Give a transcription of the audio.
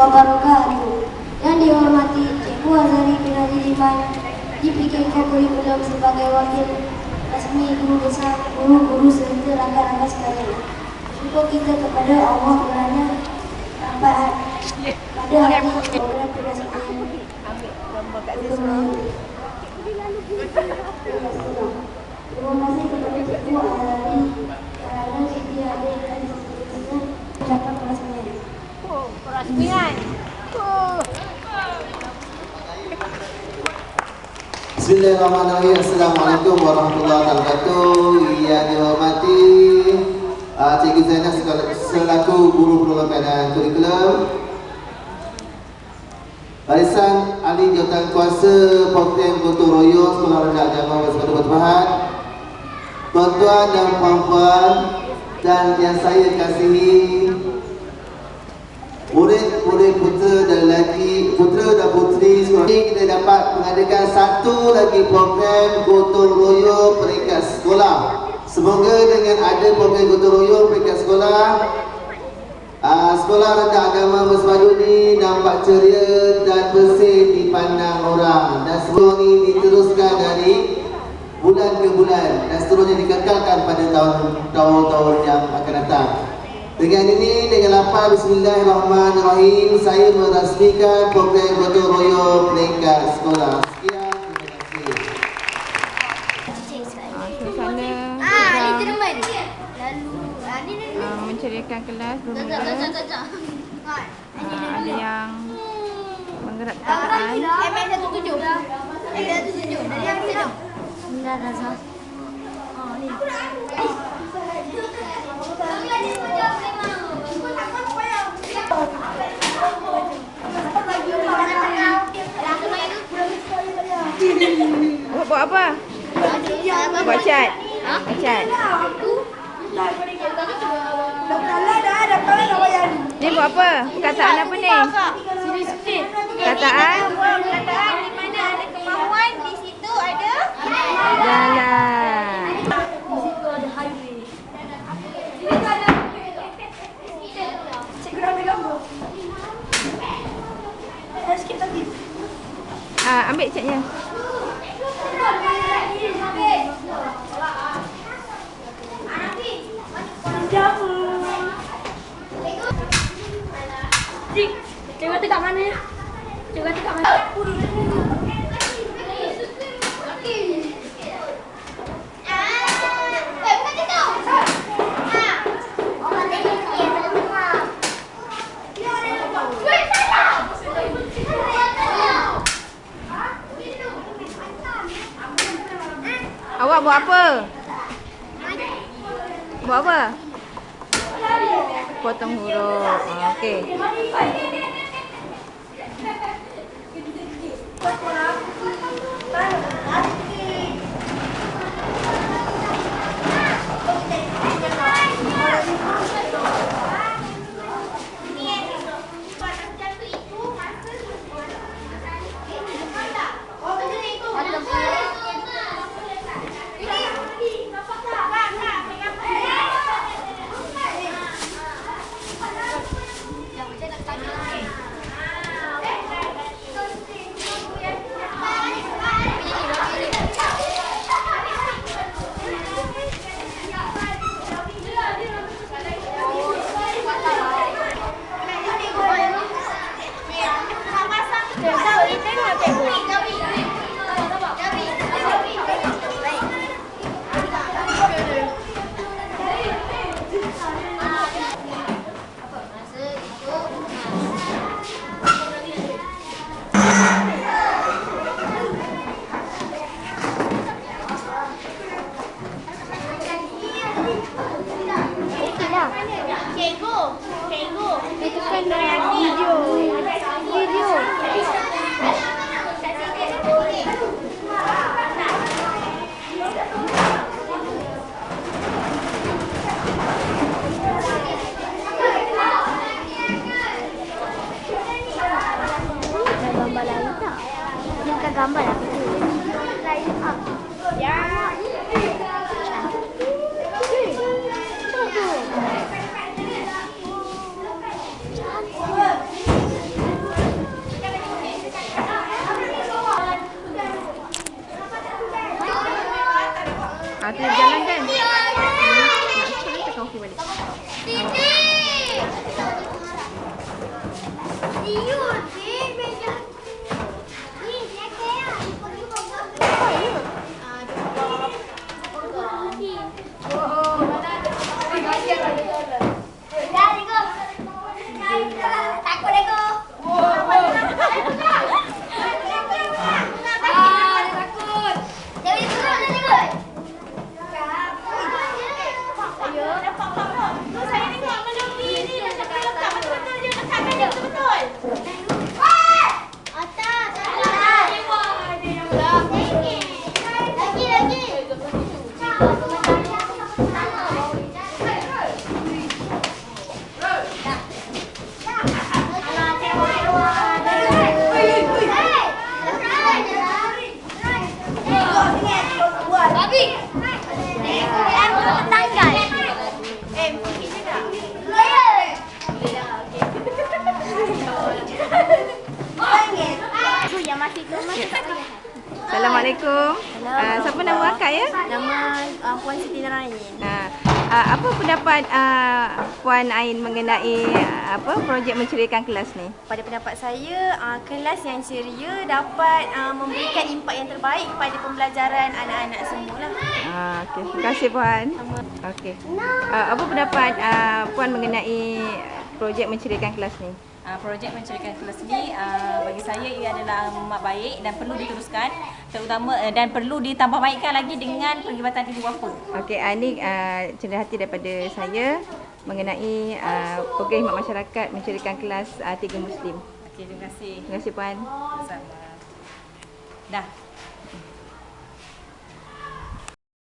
wabarakatuh. Yang dihormati Cikgu Azari bin Haji DPKK Kurikulum sebagai wakil resmi guru besar, guru-guru serta rakan-rakan sekalian. Syukur kita kepada Allah kerana dapat pada hari program tugas ini. Terima kasih kepada Cikgu Azari kerana sedia ada dan ucapan kelas menyanyi. Bismillahirrahmanirrahim. Assalamualaikum warahmatullahi wabarakatuh. Yang dihormati uh, Cikgu Zainal selaku guru perlombaan dan kurikulum. Barisan ahli jawatan kuasa program gotong royong Sekolah Rendah Agama Bersatu Bertuhan. Tuan-tuan dan puan-puan dan yang saya kasihi murid-murid putera dan lelaki putera dan puteri sekolah ini kita dapat mengadakan satu lagi program gotong royong peringkat sekolah. Semoga dengan ada program gotong royong peringkat sekolah uh, sekolah rendah agama Mesmaju ini nampak ceria dan bersih dipandang orang. Dan semua ini diteruskan dari bulan ke bulan dan seterusnya dikekalkan pada tahun-tahun yang akan datang dengan ini, dengan lapar Bismillahirrahmanirrahim Saya merasmikan program gotong royong peringkat sekolah Sekian, terima kasih Ah, suasana Ah, sedang ah, menceriakan kelas bermula. Ah, ada yang menggerak tangan. ML17. ML17. Dari yang kita dong. Enggak rasa. Oh, ni. Buat apa? Buat cat. Ha? Cat. Ni buat apa? Perkataan apa ni? Sini sini. Perkataan Perkataan di mana ada kemahuan, di situ ada jalan. Cikgu dah ambil gambar. Dah sikit lagi. Ah, ambil catnya. Kata kat mana? Cikgu kata kat mana? Awak buat apa? Buat apa? Potong huruf. Ah, Okey. Cikgu, cikgu. Facebook, Facebook, en Radio. ada jalan kan? Siti! Siti! Siti! Siti! Siti! Siti! Siti! Siti! Assalamualaikum. Ah, siapa nama akak ya? Nama uh, Puan Siti Narain. Ah, ah, apa pendapat ah, Puan Ain mengenai ah, apa projek menceriakan kelas ni? Pada pendapat saya, uh, kelas yang ceria dapat uh, memberikan impak yang terbaik pada pembelajaran anak-anak semualah. Ah, okey. Terima kasih Puan. Okey. Ah, apa pendapat ah, Puan mengenai projek menceriakan kelas ni? Uh, projek menceriakan kelas ni uh, bagi saya ia adalah amat baik dan perlu diteruskan terutama uh, dan perlu ditambah baikkan lagi dengan penglibatan ibu bapa. Okey, ah, ni ah, cenderung hati daripada saya mengenai ah, program khidmat masyarakat menceriakan kelas ah, tiga Muslim. Okey, terima kasih. Terima kasih Puan. Sama. Dah.